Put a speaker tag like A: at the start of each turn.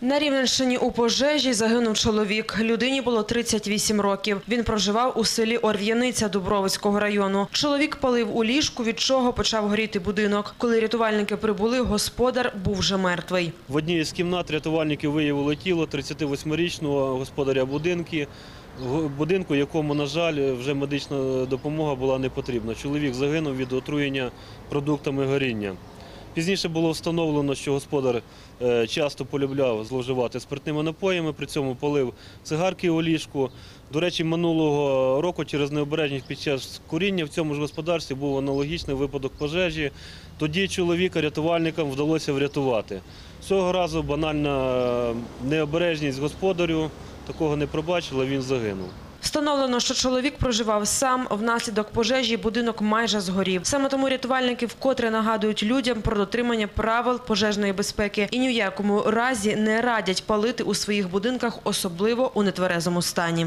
A: На Рівненщині у пожежі загинув чоловік. Людині було 38 років. Він проживав у селі Орв'яниця Дубровицького району. Чоловік палив у ліжку, від чого почав горіти будинок. Коли рятувальники прибули, господар був вже мертвий.
B: В одній з кімнат рятувальники виявили тіло 38-річного господаря будинки, будинку, якому, на жаль, вже медична допомога була не потрібна. Чоловік загинув від отруєння продуктами горіння. Пізніше було встановлено, що господар е, часто полюбляв зловживати спиртними напоями, при цьому палив цигарки у ліжку. До речі, минулого року через необережність під час куріння в цьому ж господарстві був аналогічний випадок пожежі. Тоді чоловіка рятувальникам вдалося врятувати. Цього разу банальна е, необережність господарю такого не пробачила, він загинув.
A: Встановлено, що чоловік проживав сам. Внаслідок пожежі будинок майже згорів. Саме тому рятувальники вкотре нагадують людям про дотримання правил пожежної безпеки і ні в якому разі не радять палити у своїх будинках, особливо у нетверезому стані.